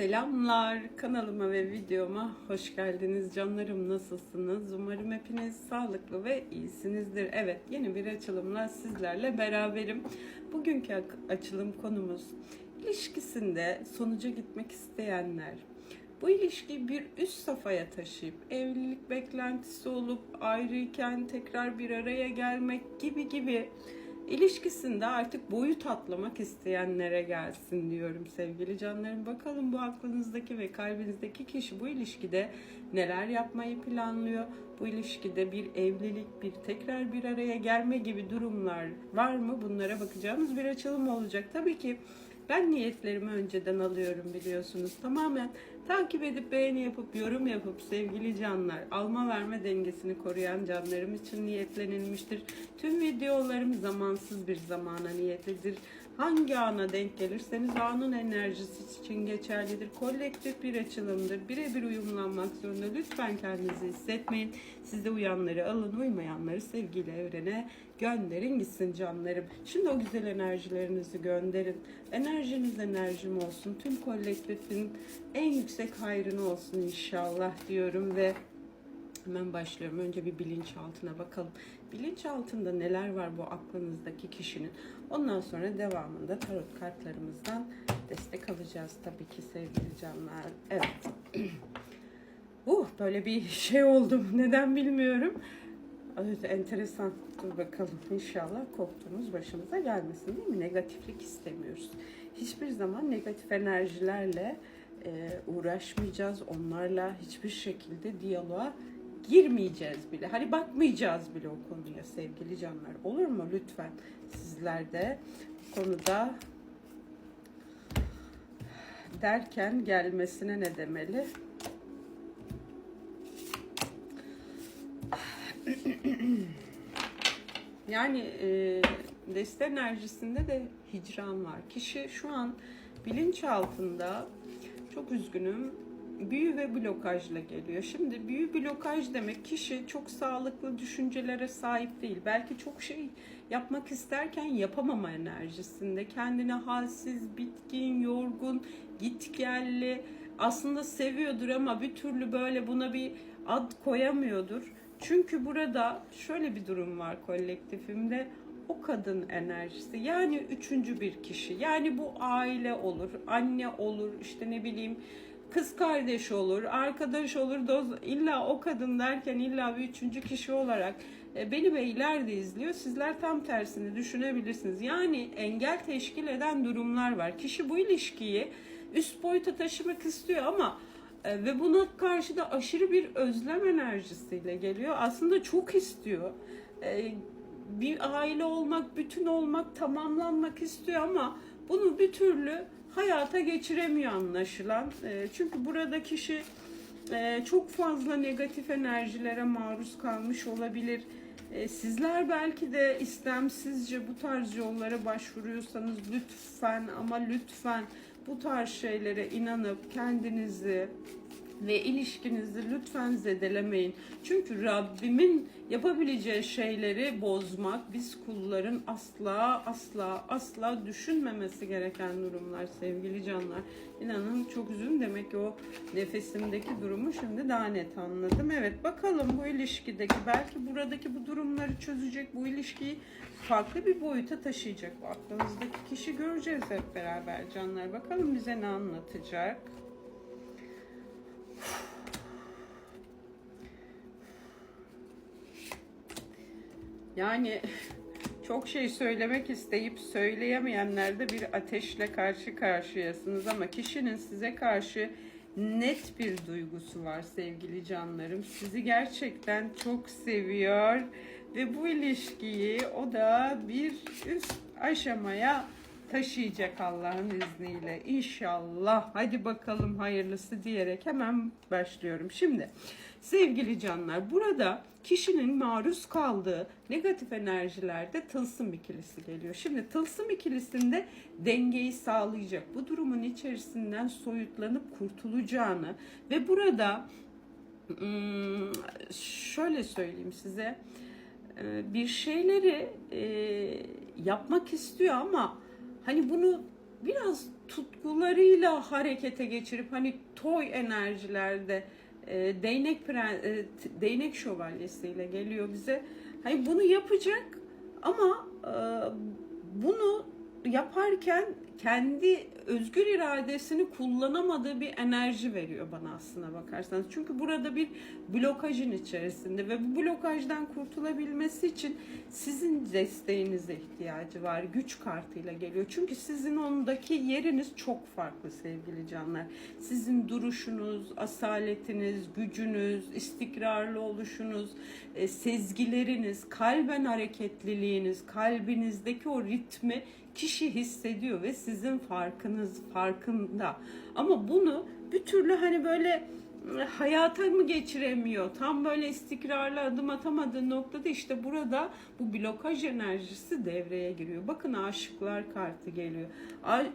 Selamlar. Kanalıma ve videoma hoş geldiniz canlarım. Nasılsınız? Umarım hepiniz sağlıklı ve iyisinizdir. Evet yeni bir açılımla sizlerle beraberim. Bugünkü açılım konumuz ilişkisinde sonuca gitmek isteyenler. Bu ilişkiyi bir üst safhaya taşıyıp evlilik beklentisi olup ayrıyken tekrar bir araya gelmek gibi gibi İlişkisinde artık boyut atlamak isteyenlere gelsin diyorum sevgili canlarım. Bakalım bu aklınızdaki ve kalbinizdeki kişi bu ilişkide neler yapmayı planlıyor? Bu ilişkide bir evlilik, bir tekrar bir araya gelme gibi durumlar var mı? Bunlara bakacağımız bir açılım olacak. Tabii ki ben niyetlerimi önceden alıyorum biliyorsunuz. Tamamen takip edip beğeni yapıp yorum yapıp sevgili canlar alma verme dengesini koruyan canlarım için niyetlenilmiştir. Tüm videolarım zamansız bir zamana niyetlidir. Hangi ana denk gelirseniz anın enerjisi için geçerlidir. Kolektif bir açılımdır. Birebir uyumlanmak zorunda. Lütfen kendinizi hissetmeyin. Size uyanları alın, uymayanları sevgiyle evrene gönderin gitsin canlarım. Şimdi o güzel enerjilerinizi gönderin. Enerjiniz enerjim olsun. Tüm kolektifin en yüksek hayrını olsun inşallah diyorum ve Hemen başlıyorum. Önce bir bilinçaltına bakalım. Bilinçaltında neler var bu aklınızdaki kişinin. Ondan sonra devamında tarot kartlarımızdan destek alacağız tabii ki sevgili canlar. Evet. uh, böyle bir şey oldum. Neden bilmiyorum. Evet, enteresan. Dur bakalım. İnşallah korktuğumuz başımıza gelmesin değil mi? Negatiflik istemiyoruz. Hiçbir zaman negatif enerjilerle e, uğraşmayacağız. Onlarla hiçbir şekilde diyaloğa girmeyeceğiz bile. Hani bakmayacağız bile o konuya sevgili canlar. Olur mu lütfen sizler de konuda derken gelmesine ne demeli? Yani e, deste enerjisinde de hicran var. Kişi şu an bilinç altında çok üzgünüm büyü ve blokajla geliyor. Şimdi büyü blokaj demek kişi çok sağlıklı düşüncelere sahip değil. Belki çok şey yapmak isterken yapamama enerjisinde. Kendine halsiz, bitkin, yorgun, gitgelli. Aslında seviyordur ama bir türlü böyle buna bir ad koyamıyordur. Çünkü burada şöyle bir durum var kolektifimde o kadın enerjisi yani üçüncü bir kişi yani bu aile olur anne olur işte ne bileyim kız kardeş olur arkadaş olur doz illa o kadın derken illa bir üçüncü kişi olarak e, beni beyler de izliyor sizler tam tersini düşünebilirsiniz yani engel teşkil eden durumlar var kişi bu ilişkiyi üst boyuta taşımak istiyor ama e, ve buna karşı da aşırı bir özlem enerjisiyle geliyor. Aslında çok istiyor. E, bir aile olmak, bütün olmak, tamamlanmak istiyor ama bunu bir türlü hayata geçiremiyor anlaşılan. E, çünkü burada kişi e, çok fazla negatif enerjilere maruz kalmış olabilir. E, Sizler belki de istemsizce bu tarz yollara başvuruyorsanız lütfen ama lütfen bu tarz şeylere inanıp kendinizi ve ilişkinizi lütfen zedelemeyin. Çünkü Rabbimin yapabileceği şeyleri bozmak biz kulların asla asla asla düşünmemesi gereken durumlar sevgili canlar. İnanın çok üzün demek ki o nefesimdeki durumu şimdi daha net anladım. Evet bakalım bu ilişkideki belki buradaki bu durumları çözecek bu ilişkiyi farklı bir boyuta taşıyacak bu aklınızdaki kişi göreceğiz hep beraber canlar. Bakalım bize ne anlatacak. Yani çok şey söylemek isteyip söyleyemeyenler de bir ateşle karşı karşıyasınız ama kişinin size karşı net bir duygusu var sevgili canlarım. Sizi gerçekten çok seviyor ve bu ilişkiyi o da bir üst aşamaya taşıyacak Allah'ın izniyle. İnşallah. Hadi bakalım hayırlısı diyerek hemen başlıyorum. Şimdi sevgili canlar burada kişinin maruz kaldığı negatif enerjilerde tılsım ikilisi geliyor. Şimdi tılsım ikilisinde dengeyi sağlayacak. Bu durumun içerisinden soyutlanıp kurtulacağını ve burada hmm, şöyle söyleyeyim size bir şeyleri e, yapmak istiyor ama hani bunu biraz tutkularıyla harekete geçirip hani toy enerjilerde e, değnek pren- e, değnek şövalyesiyle geliyor bize. Hani bunu yapacak ama e, bunu yaparken kendi özgür iradesini kullanamadığı bir enerji veriyor bana aslına bakarsanız. Çünkü burada bir blokajın içerisinde ve bu blokajdan kurtulabilmesi için sizin desteğinize ihtiyacı var. Güç kartıyla geliyor. Çünkü sizin ondaki yeriniz çok farklı sevgili canlar. Sizin duruşunuz, asaletiniz, gücünüz, istikrarlı oluşunuz, e, sezgileriniz, kalben hareketliliğiniz, kalbinizdeki o ritmi kişi hissediyor ve sizin farkınız farkında. Ama bunu bir türlü hani böyle e, hayata mı geçiremiyor? Tam böyle istikrarlı adım atamadığı noktada işte burada bu blokaj enerjisi devreye giriyor. Bakın aşıklar kartı geliyor.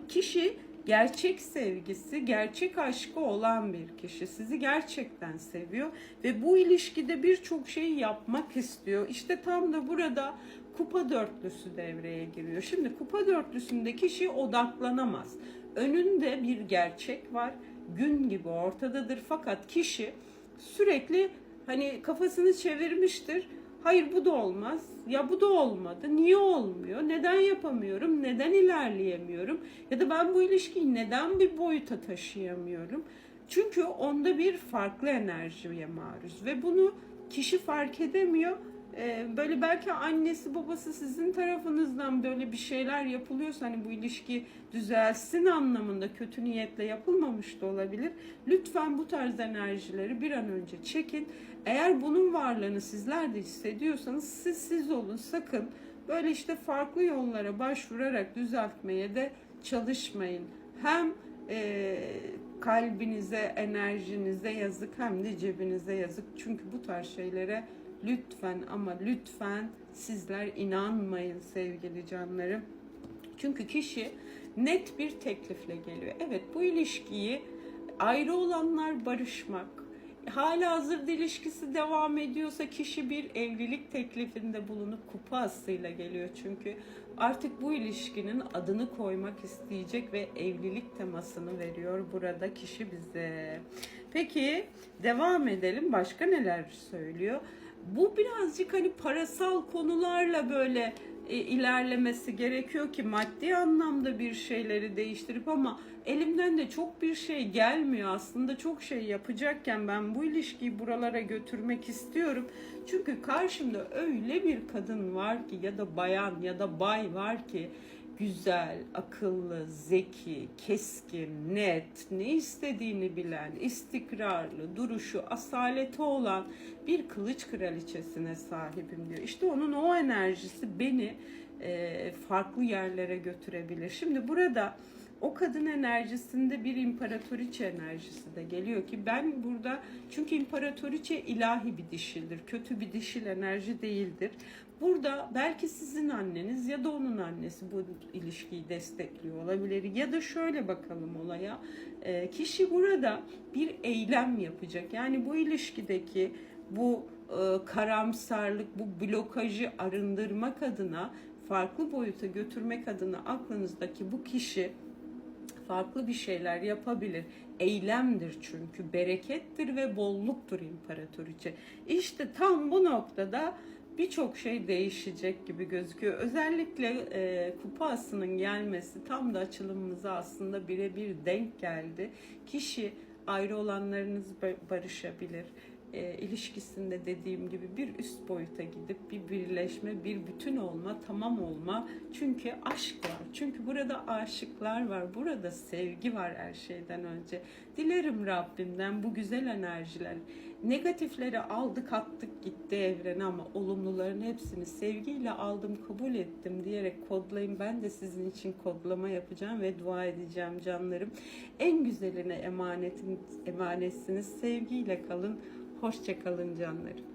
Kişi gerçek sevgisi, gerçek aşkı olan bir kişi. Sizi gerçekten seviyor ve bu ilişkide birçok şey yapmak istiyor. İşte tam da burada kupa dörtlüsü devreye giriyor. Şimdi kupa dörtlüsünde kişi odaklanamaz. Önünde bir gerçek var. Gün gibi ortadadır fakat kişi sürekli hani kafasını çevirmiştir. Hayır bu da olmaz. Ya bu da olmadı. Niye olmuyor? Neden yapamıyorum? Neden ilerleyemiyorum? Ya da ben bu ilişkiyi neden bir boyuta taşıyamıyorum? Çünkü onda bir farklı enerjiye maruz ve bunu kişi fark edemiyor. Ee, böyle belki annesi babası sizin tarafınızdan böyle bir şeyler yapılıyorsa hani bu ilişki düzelsin anlamında kötü niyetle yapılmamış da olabilir. Lütfen bu tarz enerjileri bir an önce çekin. Eğer bunun varlığını sizler de hissediyorsanız siz siz olun sakın böyle işte farklı yollara başvurarak düzeltmeye de çalışmayın. Hem e, kalbinize, enerjinize yazık hem de cebinize yazık. Çünkü bu tarz şeylere lütfen ama lütfen sizler inanmayın sevgili canlarım. Çünkü kişi net bir teklifle geliyor. Evet bu ilişkiyi ayrı olanlar barışmak, hala hazırda ilişkisi devam ediyorsa kişi bir evlilik teklifinde bulunup kupa asıyla geliyor çünkü artık bu ilişkinin adını koymak isteyecek ve evlilik temasını veriyor burada kişi bize. Peki devam edelim başka neler söylüyor? Bu birazcık hani parasal konularla böyle e, ilerlemesi gerekiyor ki maddi anlamda bir şeyleri değiştirip ama elimden de çok bir şey gelmiyor aslında çok şey yapacakken ben bu ilişkiyi buralara götürmek istiyorum. Çünkü karşımda öyle bir kadın var ki ya da bayan ya da bay var ki güzel, akıllı, zeki, keskin, net, ne istediğini bilen, istikrarlı, duruşu, asaleti olan bir kılıç kraliçesine sahibim diyor. İşte onun o enerjisi beni e, farklı yerlere götürebilir. Şimdi burada o kadın enerjisinde bir imparatoriçe enerjisi de geliyor ki ben burada çünkü imparatoriçe ilahi bir dişildir. Kötü bir dişil enerji değildir. Burada belki sizin anneniz ya da onun annesi bu ilişkiyi destekliyor olabilir. Ya da şöyle bakalım olaya. E, kişi burada bir eylem yapacak. Yani bu ilişkideki bu e, karamsarlık, bu blokajı arındırmak adına, farklı boyuta götürmek adına aklınızdaki bu kişi farklı bir şeyler yapabilir. Eylemdir çünkü berekettir ve bolluktur imparatoriçe. İşte tam bu noktada birçok şey değişecek gibi gözüküyor. Özellikle e, kupa asının gelmesi tam da açılımımıza aslında birebir denk geldi. Kişi ayrı olanlarınız barışabilir e, ilişkisinde dediğim gibi bir üst boyuta gidip bir birleşme, bir bütün olma, tamam olma. Çünkü aşk var. Çünkü burada aşıklar var. Burada sevgi var her şeyden önce. Dilerim Rabbimden bu güzel enerjiler. Negatifleri aldık attık gitti evrene ama olumluların hepsini sevgiyle aldım kabul ettim diyerek kodlayın. Ben de sizin için kodlama yapacağım ve dua edeceğim canlarım. En güzeline emanetin, emanetsiniz. Sevgiyle kalın. Hoşçakalın canlarım.